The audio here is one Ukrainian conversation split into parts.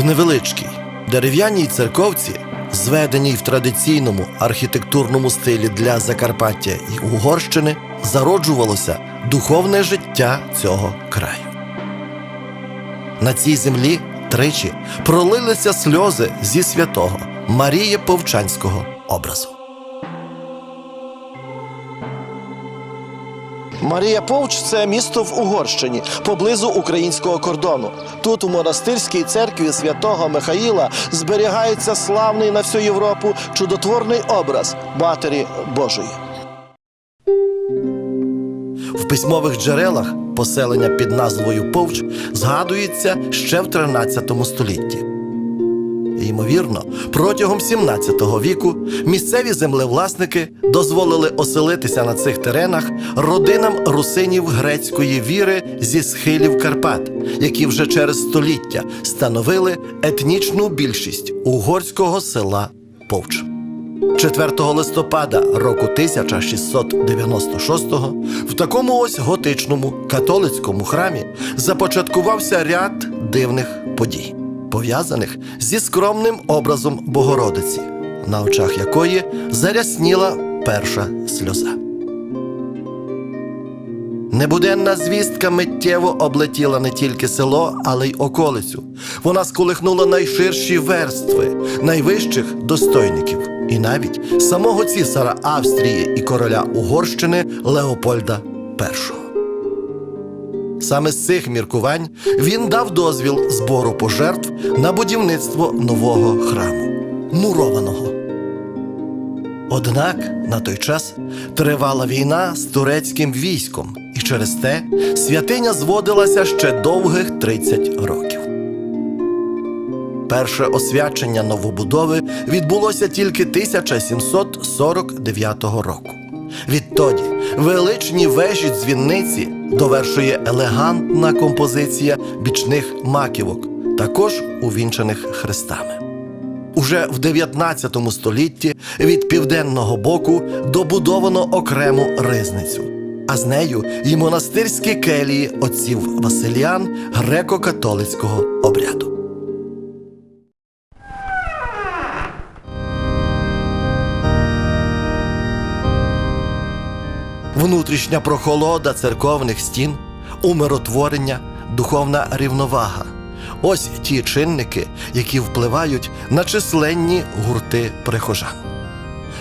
В невеличкій дерев'яній церковці, зведеній в традиційному архітектурному стилі для Закарпаття і Угорщини, зароджувалося духовне життя цього краю. На цій землі тричі пролилися сльози зі святого Марії Повчанського образу. Марія Повч це місто в Угорщині, поблизу українського кордону. Тут, у монастирській церкві святого Михаїла, зберігається славний на всю Європу чудотворний образ Матері Божої. В письмових джерелах поселення під назвою Повч згадується ще в 13 столітті. Ймовірно, протягом 17 віку місцеві землевласники дозволили оселитися на цих теренах родинам русинів грецької віри зі схилів Карпат, які вже через століття становили етнічну більшість угорського села Повч. 4 листопада року 1696 в такому ось готичному католицькому храмі започаткувався ряд дивних подій, пов'язаних зі скромним образом Богородиці, на очах якої зарясніла перша сльоза. Небуденна звістка миттєво облетіла не тільки село, але й околицю. Вона сколихнула найширші верстви, найвищих достойників, і навіть самого цісара Австрії і короля Угорщини Леопольда І. Саме з цих міркувань він дав дозвіл збору пожертв на будівництво нового храму мурованого. Однак на той час тривала війна з турецьким військом, і через те святиня зводилася ще довгих 30 років. Перше освячення новобудови відбулося тільки 1749 року. Відтоді величні вежі дзвінниці довершує елегантна композиція бічних маківок, також увінчаних хрестами. Уже в 19 столітті від південного боку добудовано окрему ризницю, а з нею і монастирські келії отців Василіан греко-католицького обряду. Внутрішня прохолода церковних стін, умиротворення, духовна рівновага. Ось ті чинники, які впливають на численні гурти прихожан.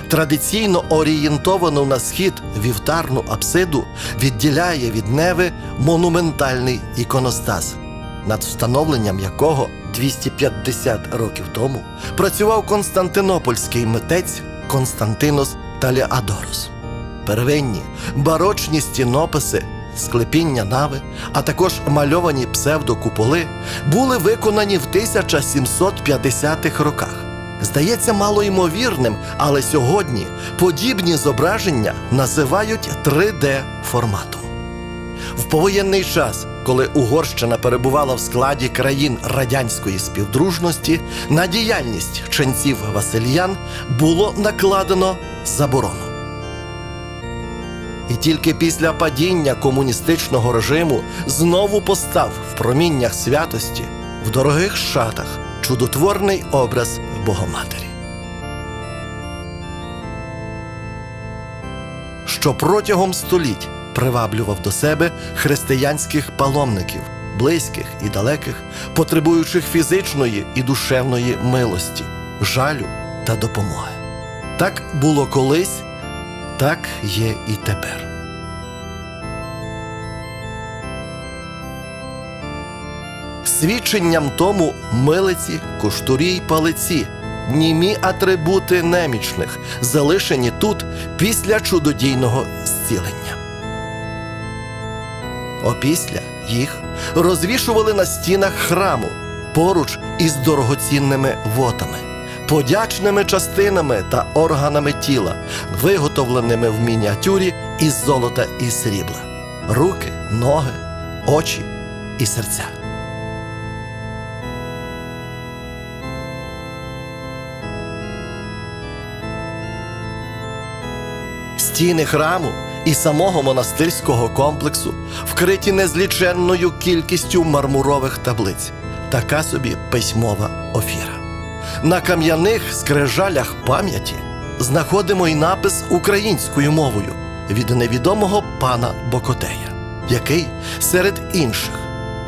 Традиційно орієнтовану на схід вівтарну апсиду відділяє від неви монументальний іконостас, над встановленням якого 250 років тому працював константинопольський митець Константинос Таліадорос. Первинні барочні стінописи, склепіння нави, а також мальовані псевдокуполи були виконані в 1750-х роках. Здається малоймовірним, але сьогодні подібні зображення називають 3D форматом. В повоєнний час, коли Угорщина перебувала в складі країн радянської співдружності, на діяльність ченців Васильян було накладено заборону. І тільки після падіння комуністичного режиму знову постав в проміннях святості в дорогих шатах чудотворний образ Богоматері. Що протягом століть приваблював до себе християнських паломників, близьких і далеких, потребуючих фізичної і душевної милості, жалю та допомоги. Так було колись так є і тепер. Свідченням тому милиці, куштурі й палиці, німі атрибути немічних, залишені тут після чудодійного зцілення. Опісля їх розвішували на стінах храму поруч із дорогоцінними вотами, подячними частинами та органами тіла, виготовленими в мініатюрі із золота і срібла, руки, ноги, очі і серця. Стіни храму і самого монастирського комплексу вкриті незліченною кількістю мармурових таблиць, така собі письмова офіра. На кам'яних скрижалях пам'яті знаходимо й напис українською мовою від невідомого пана Бокотея, який серед інших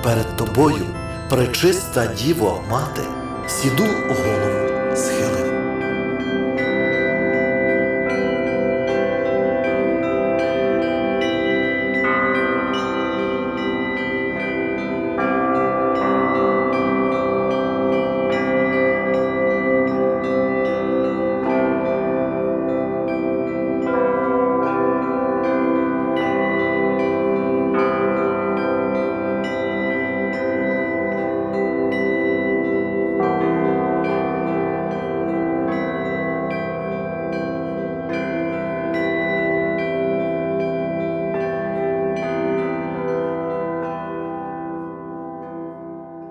перед тобою пречиста діво мати сіду голову схилив.